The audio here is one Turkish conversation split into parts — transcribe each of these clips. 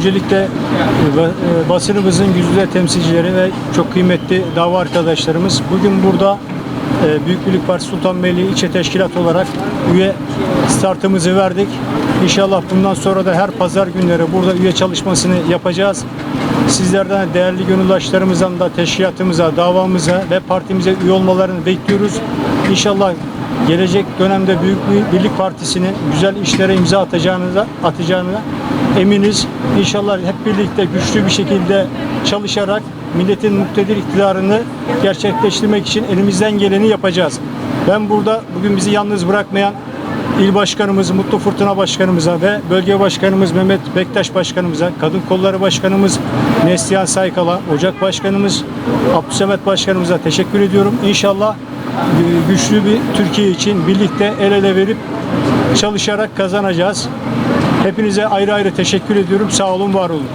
Öncelikle e, e, basınımızın yüzde temsilcileri ve çok kıymetli dava arkadaşlarımız bugün burada e, Büyük Birlik Partisi Sultanbeyli İlçe Teşkilat olarak üye startımızı verdik. İnşallah bundan sonra da her pazar günleri burada üye çalışmasını yapacağız. Sizlerden değerli gönüldaşlarımızdan da teşkilatımıza, davamıza ve partimize üye olmalarını bekliyoruz. İnşallah gelecek dönemde Büyük Birlik Partisi'nin güzel işlere imza atacağınıza, atacağına eminiz. İnşallah hep birlikte güçlü bir şekilde çalışarak milletin muktedir iktidarını gerçekleştirmek için elimizden geleni yapacağız. Ben burada bugün bizi yalnız bırakmayan İl Başkanımız Mutlu Fırtına Başkanımıza ve Bölge Başkanımız Mehmet Bektaş Başkanımıza, Kadın Kolları Başkanımız Neslihan Saykala, Ocak Başkanımız Abdüsemet Başkanımıza teşekkür ediyorum. İnşallah e, güçlü bir Türkiye için birlikte el ele verip çalışarak kazanacağız. Hepinize ayrı ayrı teşekkür ediyorum. Sağ olun, var olun.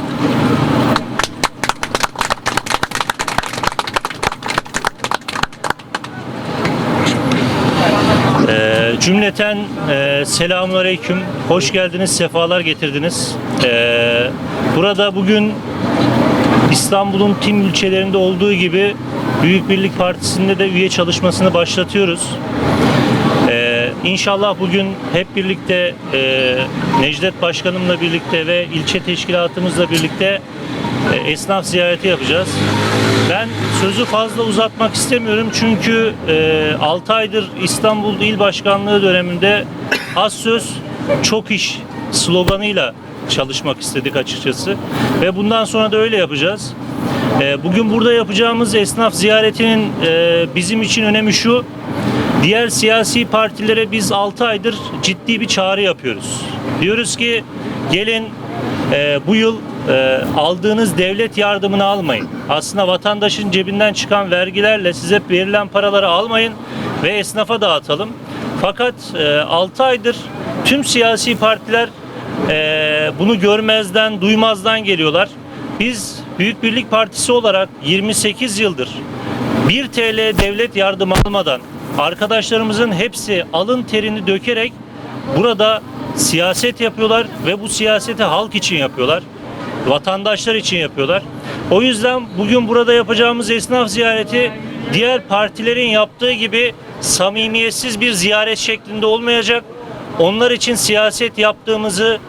Ee, cümleten e, selamun aleyküm. Hoş geldiniz, sefalar getirdiniz. Ee, burada bugün İstanbul'un tüm ilçelerinde olduğu gibi Büyük Birlik Partisi'nde de üye çalışmasını başlatıyoruz. İnşallah bugün hep birlikte e, Necdet Başkanımla birlikte ve ilçe teşkilatımızla birlikte e, esnaf ziyareti yapacağız. Ben sözü fazla uzatmak istemiyorum çünkü e, 6 aydır İstanbul İl Başkanlığı döneminde az söz çok iş sloganıyla çalışmak istedik açıkçası ve bundan sonra da öyle yapacağız. E, bugün burada yapacağımız esnaf ziyaretinin e, bizim için önemi şu. Diğer siyasi partilere biz 6 aydır ciddi bir çağrı yapıyoruz. Diyoruz ki gelin e, bu yıl e, aldığınız devlet yardımını almayın. Aslında vatandaşın cebinden çıkan vergilerle size verilen paraları almayın ve esnafa dağıtalım. Fakat e, 6 aydır tüm siyasi partiler e, bunu görmezden, duymazdan geliyorlar. Biz Büyük Birlik Partisi olarak 28 yıldır 1 TL devlet yardımı almadan arkadaşlarımızın hepsi alın terini dökerek burada siyaset yapıyorlar ve bu siyaseti halk için yapıyorlar. Vatandaşlar için yapıyorlar. O yüzden bugün burada yapacağımız esnaf ziyareti diğer partilerin yaptığı gibi samimiyetsiz bir ziyaret şeklinde olmayacak. Onlar için siyaset yaptığımızı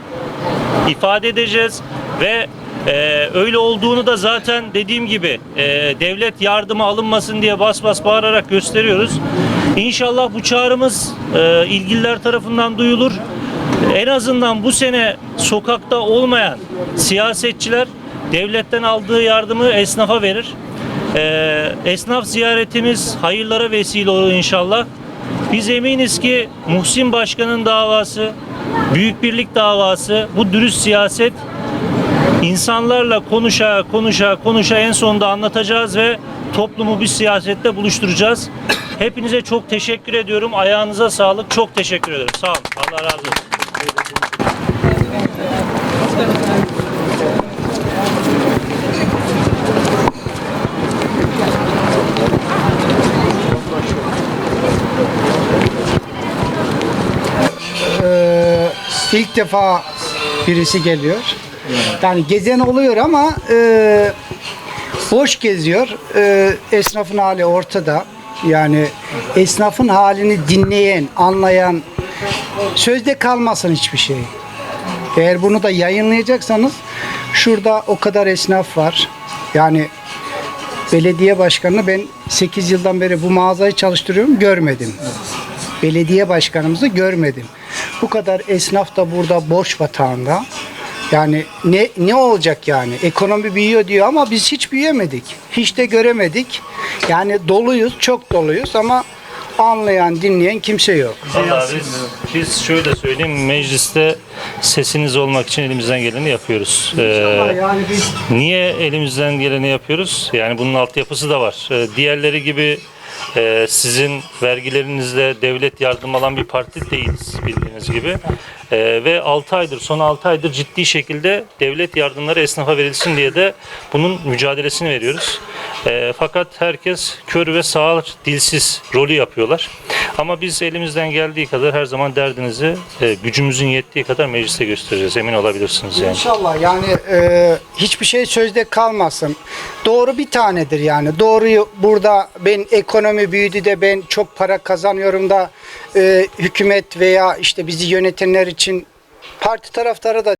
ifade edeceğiz ve e, öyle olduğunu da zaten dediğim gibi e, devlet yardımı alınmasın diye bas bas bağırarak gösteriyoruz. İnşallah bu çağrımız e, ilgililer tarafından duyulur. En azından bu sene sokakta olmayan siyasetçiler devletten aldığı yardımı esnafa verir. E, esnaf ziyaretimiz hayırlara vesile olur inşallah. Biz eminiz ki Muhsin Başkan'ın davası, Büyük Birlik davası, bu dürüst siyaset insanlarla konuşa konuşa konuşa en sonunda anlatacağız ve toplumu bir siyasette buluşturacağız. Hepinize çok teşekkür ediyorum. Ayağınıza sağlık. Çok teşekkür ederim. Sağ olun. Allah razı olsun. Ee, ilk defa birisi geliyor. Yani gezen oluyor ama e, boş geziyor. E, esnafın hali ortada. Yani esnafın halini dinleyen, anlayan sözde kalmasın hiçbir şey. Eğer bunu da yayınlayacaksanız şurada o kadar esnaf var. Yani belediye başkanını ben 8 yıldan beri bu mağazayı çalıştırıyorum görmedim. Belediye başkanımızı görmedim. Bu kadar esnaf da burada borç batağında. Yani ne ne olacak yani? Ekonomi büyüyor diyor ama biz hiç büyüyemedik. Hiç de göremedik. Yani doluyuz, çok doluyuz ama anlayan, dinleyen kimse yok. Vallahi biz, biz şöyle söyleyeyim. Mecliste sesiniz olmak için elimizden geleni yapıyoruz. Ee, Yani biz Niye elimizden geleni yapıyoruz? Yani bunun altyapısı da var. Ee, diğerleri gibi e, sizin vergilerinizle devlet yardım alan bir parti değiliz bildiğiniz gibi. Ee, ve 6 aydır, son 6 aydır ciddi şekilde devlet yardımları esnafa verilsin diye de bunun mücadelesini veriyoruz. E, fakat herkes kör ve sağır, dilsiz rolü yapıyorlar. Ama biz elimizden geldiği kadar her zaman derdinizi e, gücümüzün yettiği kadar mecliste göstereceğiz. Emin olabilirsiniz yani. İnşallah yani e, hiçbir şey sözde kalmasın. Doğru bir tanedir yani. Doğruyu burada ben ekonomi büyüdü de ben çok para kazanıyorum da e, hükümet veya işte bizi yönetenler için parti taraftarı da